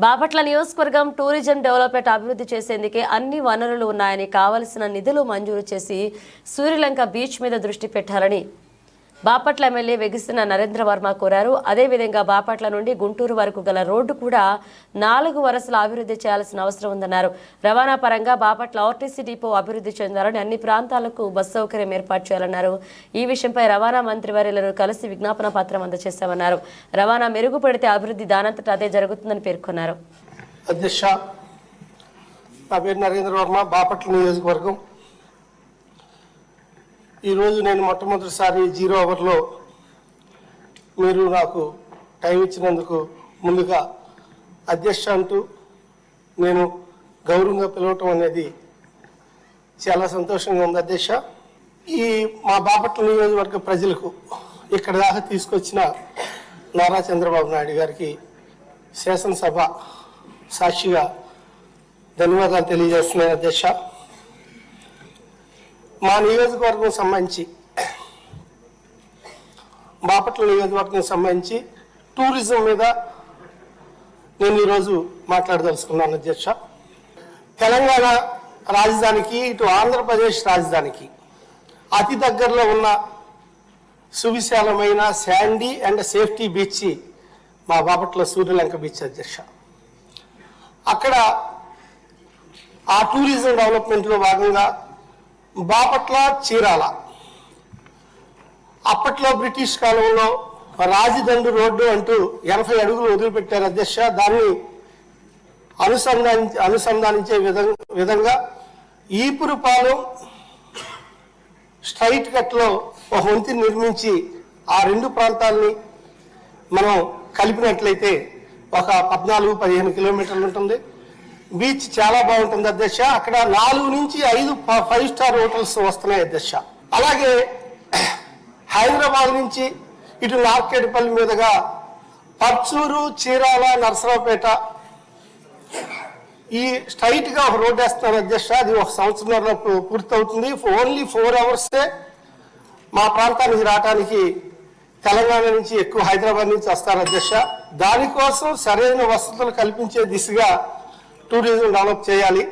బాపట్ల నియోజకవర్గం tourism development అభివృద్ధి చేసేందుకే అన్ని వనరులు ఉన్నాయని కావలసిన నిధులు మంజూరు చేసి సూర్యలంక బీచ్ మీద దృష్టి పెట్టాలని బాపట్ల ఎమ్మెల్యే వెగిస్తున్న నరేంద్ర వర్మ కోరారు. అదేవిధంగా బాపట్ల నుండి గుంటూరు వరకు గల రోడ్డు కూడా నాలుగు వరుసల అభివృద్ధి చేయాల్సిన అవసరం ఉందన్నారు. రవాణా పరంగా బాపట్ల ఆర్టీసీ డిపో అభివృద్ధి చెందాలని అన్ని ప్రాంతాలకు బస్సు సౌకర్యం ఏర్పాటు చేయాలన్నారు. ఈ విషయంపై రవాణా మంత్రి వర్యులను కలిసి విజ్ఞాపన పత్రం అందజేశామన్నారు. రవాణా మెరుగుపడితే అభివృద్ధి దానంతట అదే జరుగుతుందని పేర్కొన్నారు. అధ్యక్ష నా పేరు నరేంద్ర వర్మ బాపట్ల నియోజకవర్గం ఈరోజు నేను మొట్టమొదటిసారి జీరో అవర్లో మీరు నాకు టైం ఇచ్చినందుకు ముందుగా అధ్యక్ష అంటూ నేను గౌరవంగా పిలవటం అనేది చాలా సంతోషంగా ఉంది అధ్యక్ష. ఈ మా బాపట్ల నియోజకవర్గ ప్రజలకు ఇక్కడ దాకా తీసుకొచ్చిన నారా చంద్రబాబు నాయుడు గారికి శాసనసభ సాక్షిగా ధన్యవాదాలు తెలియజేస్తున్నాను అధ్యక్ష. మా నియోజకవర్గం సంబంధించి బాపట్ల నియోజకవర్గం సంబంధించి టూరిజం మీద నేను ఈరోజు మాట్లాడదలుచుకున్నాను అధ్యక్ష. తెలంగాణ రాజధానికి ఇటు ఆంధ్రప్రదేశ్ రాజధానికి అతి దగ్గరలో ఉన్న సువిశాలమైన శాండీ అండ్ సేఫ్టీ బీచ్ మా బాపట్ల సూర్యలంక బీచ్ అధ్యక్ష. అక్కడ ఆ టూరిజం డెవలప్మెంట్లో భాగంగా బాపట్ల చీరాల. అప్పట్లో బ్రిటిష్ కాలంలో రాజదండ్రి రోడ్డు అంటూ ఎనభై అడుగులు వదిలిపెట్టారు అధ్యక్ష. దాన్ని అనుసంధాని అనుసంధానించే విధంగా విధంగా ఈపురుపాలెం స్ట్రైట్ కట్లో ఒక వంతెన నిర్మించి ఆ రెండు ప్రాంతాలని మనం కలిపినట్లయితే ఒక పద్నాలుగు పదిహేను కిలోమీటర్లు ఉంటుంది. బీచ్ చాలా బాగుంటుంది అధ్యక్ష. అక్కడ నాలుగు నుంచి ఐదు ఫైవ్ స్టార్ హోటల్స్ వస్తున్నాయి అధ్యక్ష. అలాగే హైదరాబాద్ నుంచి ఇటు నార్కేడుపల్లి మీదుగా పర్చూరు చీరాల నరసరావుపేట ఈ స్ట్రైట్గా ఒక రోడ్ వేస్తున్నారు అధ్యక్ష. అది ఒక సంవత్సరంలో పూర్తవుతుంది. ఓన్లీ ఫోర్ అవర్సే మా ప్రాంతానికి రావడానికి తెలంగాణ నుంచి ఎక్కువ హైదరాబాద్ నుంచి వస్తారు అధ్యక్ష. దానికోసం సరైన వసతులు కల్పించే దిశగా టూరిజం డెవలప్ చేయాలి.